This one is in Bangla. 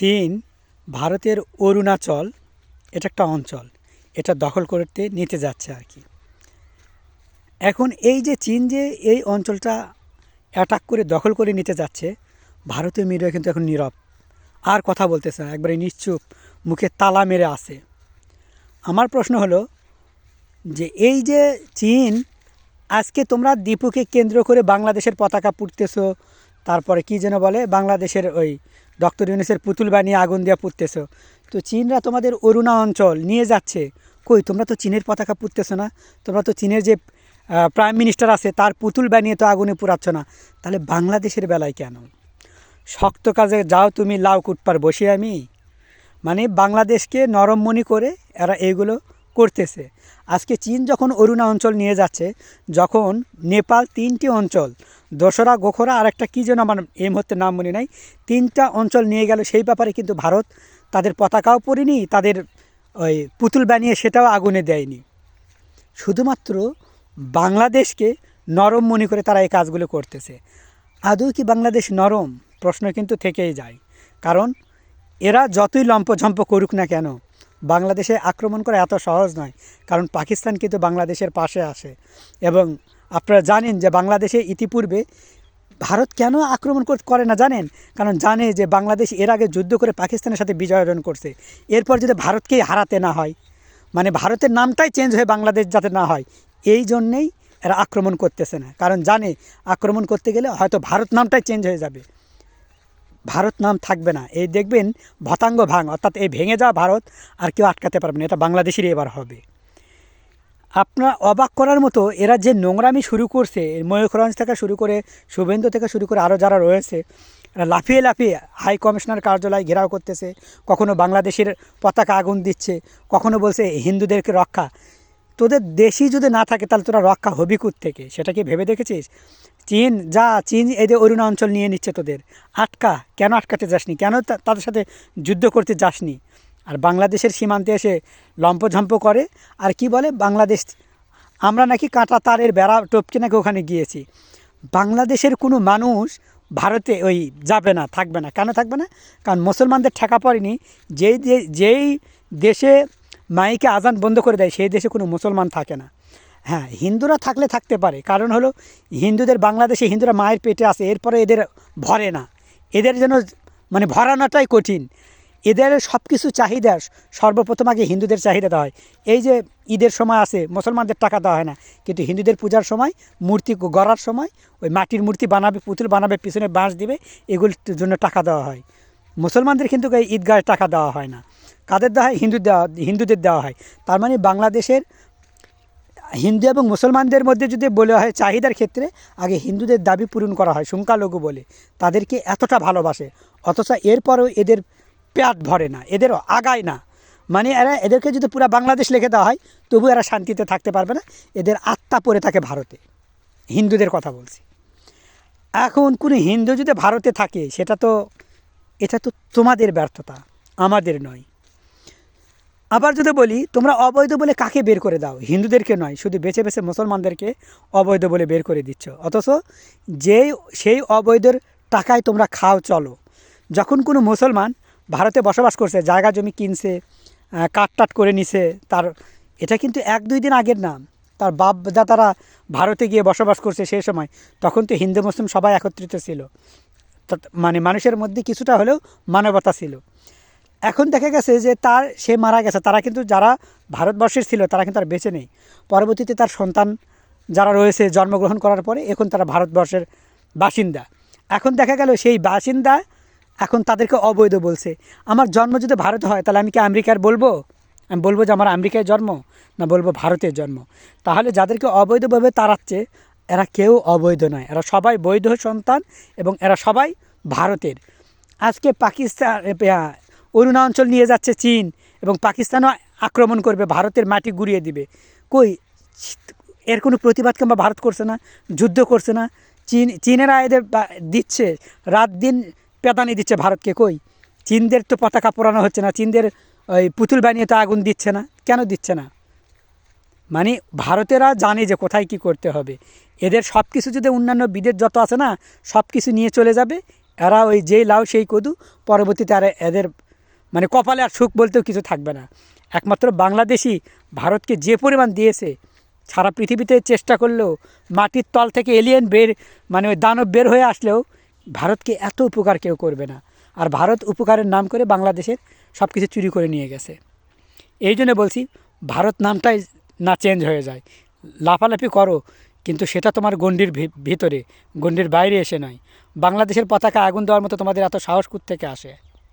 চীন, ভারতের অরুণাচল, এটা একটা অঞ্চল, এটা দখল করতে নিতে যাচ্ছে আর কি। এখন এই যে চীন যে এই অঞ্চলটা অ্যাটাক করে দখল করে নিতে যাচ্ছে, ভারতীয় মিডিয়া কিন্তু এখন নীরব। আর কথা বলতেছে না, একবারে নিশ্চুপ, মুখে তালা মেরে আসে আমার প্রশ্ন হলো যে এই যে চীন, আজকে তোমরা দীপুকে কেন্দ্র করে বাংলাদেশের পতাকা পুড়তেছো তারপরে কি যেন বলে, বাংলাদেশের ওই ডক্টর ইউনিসের পুতুল বানিয়ে আগুন দিয়ে পুড়তেছো তো চীনরা তোমাদের অরুণা অঞ্চল নিয়ে যাচ্ছে। কই, তোমরা তো চীনের পতাকা পুড়তেছো না? তোমরা তো চীনের যে প্রাইম মিনিস্টার আছে, তার পুতুল বানিয়ে তো আগুনে পুরাচ্ছ না। তাহলে বাংলাদেশের বেলায় কেন? শক্ত কাজে যাও তুমি, লাউ কুটপার, বসে আমি। মানে বাংলাদেশকে নরম মনি করে এরা এইগুলো করতেছে। আজকে চীন যখন অরুণা অঞ্চল নিয়ে যাচ্ছে, যখন নেপাল তিনটি অঞ্চল, দোসরা, গোখরা আর একটা কী যেন আমার এই মুহূর্তে নাম মনে নাই, তিনটা অঞ্চল নিয়ে গেল, সেই ব্যাপারে কিন্তু ভারত তাদের পতাকাও পরিনি, তাদের ওই পুতুল বানিয়ে সেটাও আগুনে দেয়নি। শুধুমাত্র বাংলাদেশকে নরম মনে করে তারা এই কাজগুলো করতেছে। আদৌ কি বাংলাদেশ নরম? প্রশ্ন কিন্তু থেকেই যায়। কারণ এরা যতই লম্পঝম্প করুক না কেন বাংলাদেশে আক্রমণ করা এত সহজ নয়, কারণ পাকিস্তান কিন্তু বাংলাদেশের পাশে আসে এবং আপনারা জানেন যে বাংলাদেশে ইতিপূর্বে ভারত কেন আক্রমণ করে না জানেন? কারণ জানে যে বাংলাদেশ এর আগে যুদ্ধ করে পাকিস্তানের সাথে বিজয় অর্জন করছে। এরপর যদি ভারতকেই হারাতে না হয় মানে ভারতের নামটাই চেঞ্জ হয়ে বাংলাদেশ যাতে না হয়, এই জন্যেই এরা আক্রমণ করতেছে না। কারণ জানে, আক্রমণ করতে গেলে হয়তো ভারত নামটাই চেঞ্জ হয়ে যাবে। ভারত নাম থাকবে না। এই দেখবেন ভতাঙ্গ ভাঙ, অর্থাৎ এই ভেঙে যাওয়া ভারত আর কেউ আটকাতে পারবে না, এটা বাংলাদেশেরই এবার হবে। আপনার অবাক করার মতো এরা যে নোংরামি শুরু করছে ময়ূরগঞ্জ থেকে শুরু করে শুভেন্দু থেকে শুরু করে আরও যারা রয়েছে, এরা লাফিয়ে লাফিয়ে হাই কমিশনার কার্যালয় ঘেরাও করতেছে, কখনো বাংলাদেশের পতাকা আগুন দিচ্ছে, কখনো বলছে হিন্দুদেরকে রক্ষা। তোদের দেশই যদি না থাকে, তাহলে তোরা রক্ষা হবি থেকে সেটা কি ভেবে দেখেছিস? চীন, যা চীন এদের অরুণা অঞ্চল নিয়ে নিচ্ছে তোদের। আটকা? কেন আটকাতে যাসনি? কেন তাদের সাথে যুদ্ধ করতে যাসনি? আর বাংলাদেশের সীমান্তে এসে লম্পঝম্প করে? আর কি বলে? বাংলাদেশ, আমরা নাকি কাঁটা তারের বেড়া টপকে নাকি ওখানে গিয়েছি। বাংলাদেশের কোনো মানুষ ভারতে ওই যাবে না, থাকবে না। কেন থাকবে না? কারণ মুসলমানদের ঠেকা পড়েনি। যেই যেই দেশে মাইকে আজান বন্ধ করে দেয়, সেই দেশে কোনো মুসলমান থাকে না। হ্যাঁ হিন্দুরা থাকলে থাকতে পারে। কারণ হলো, হিন্দুদের বাংলাদেশে হিন্দুরা মায়ের পেটে আসে এরপরে এদের ভরে না। এদের যেন মানে ভরানোটাই কঠিন। এদের সব কিছু চাহিদা, সর্বপ্রথম আগে হিন্দুদের চাহিদা দেওয়া হয়। এই যে ঈদের সময় আসে মুসলমানদের টাকা দেওয়া হয় না। কিন্তু হিন্দুদের পূজার সময়, মূর্তি গড়ার সময়, ওই মাটির মূর্তি বানাবে, পুতুল বানাবে, পিছনে বাঁশ দিবে, এগুলোর জন্য টাকা দেওয়া হয়। মুসলমানদের কিন্তু ঈদগাহে টাকা দেওয়া হয় না। কাদের দেওয়া হয়? হিন্দু দেওয়া, হিন্দুদের দেওয়া হয়। তার মানে বাংলাদেশের হিন্দু এবং মুসলমানদের মধ্যে যদি বলা হয় চাহিদার ক্ষেত্রে, আগে হিন্দুদের দাবি পূরণ করা হয় সংখ্যালঘু বলে। তাদেরকে এতটা ভালোবাসে, অথচ এরপরেও এদের পেট ভরে না, এদেরও আগায় না। মানে এরা, এদেরকে যদি পুরো বাংলাদেশ লিখে দেওয়া হয়, তবু এরা শান্তিতে থাকতে পারবে না। এদের আত্মা পড়ে থাকে ভারতে। হিন্দুদের কথা বলছি। এখন কোনো হিন্দু যদি ভারতে থাকে, সেটা তো, এটা তো তোমাদের ব্যর্থতা, আমাদের নয়। আবার যদি বলি তোমরা অবৈধ বলে কাকে বের করে দাও? হিন্দুদেরকে নয় শুধু বেছে বেছে মুসলমানদেরকে অবৈধ বলে বের করে দিচ্ছ। অথচ যেই সেই অবৈধের টাকায় তোমরা খাও চলো। যখন কোনো মুসলমান ভারতে বসবাস করছে জায়গা জমি কিনছে আহ, কাট টাট করে নিছে তার এটা কিন্তু এক দুই দিন আগের নাম। তার বাপ দাদারা ভারতে গিয়ে বসবাস করছে সেই সময় তখন তো হিন্দু মুসলিম সবাই একত্রিত ছিল। মানে মানুষের মধ্যে কিছুটা হলেও মানবতা ছিল। এখন দেখা গেছে যে তার, সে মারা গেছে। তারা কিন্তু যারা ভারতবর্ষের ছিল, তারা কিন্তু আর বেঁচে নেই। পরবর্তীতে তার সন্তান যারা রয়েছে জন্মগ্রহণ করার পরে, এখন তারা ভারতবর্ষের বাসিন্দা। এখন দেখা গেল সেই বাসিন্দা এখন তাদেরকে অবৈধ বলছে। আমার জন্ম যদি ভারত হয়, তাহলে আমি কি আমেরিকার বলব? আমি বলব যে আমার আমেরিকায় জন্ম, না বলব ভারতের জন্ম। তাহলে যাদেরকে অবৈধভাবে তাড়াচ্ছে, এরা কেউ অবৈধ নয়। এরা সবাই বৈধ সন্তান এবং এরা সবাই ভারতের। আজকে পাকিস্তান অরুণা অঞ্চল নিয়ে যাচ্ছে চীন এবং পাকিস্তানও আক্রমণ করবে, ভারতের মাটি গুড়িয়ে দিবে। কই? এর কোনো প্রতিবাদ কিংবা ভারত করছে না, যুদ্ধ করছে না? চীন, চীনেরা এদের দিচ্ছে, রাত দিন পেদানি দিচ্ছে ভারতকে, কই? চীনদের তো পতাকা পোড়ানো হচ্ছে না, চীনদের ওই পুতুল বানিয়ে তো আগুন দিচ্ছে না, কেন দিচ্ছে না? মানে ভারতেরা জানে যে কোথায় কি করতে হবে। এদের সব কিছু যদি অন্যান্য বিদেশ যত আছে না সব কিছু নিয়ে চলে যাবে, এরা ওই যেই লাউ সেই কদু, পরবর্তীতে আর এদের মানে কপালে আর সুখ বলতেও কিছু থাকবে না। একমাত্র বাংলাদেশি ভারতকে যে পরিমাণ দিয়েছে, সারা পৃথিবীতে চেষ্টা করলেও মাটির তল থেকে এলিয়েন বের মানে ওই দানব বের হয়ে আসলেও ভারতকে এত উপকার কেউ করবে না। আর ভারত উপকারের নাম করে বাংলাদেশের সব কিছু চুরি করে নিয়ে গেছে। এই জন্য বলছি, ভারত নামটাই না চেঞ্জ হয়ে যায়। লাফালাফি করো, কিন্তু সেটা তোমার গণ্ডির ভিতরে, গণ্ডির বাইরে এসে নয়। বাংলাদেশের পতাকা আগুন দেওয়ার মতো তোমাদের এত সাহস থেকে আসে?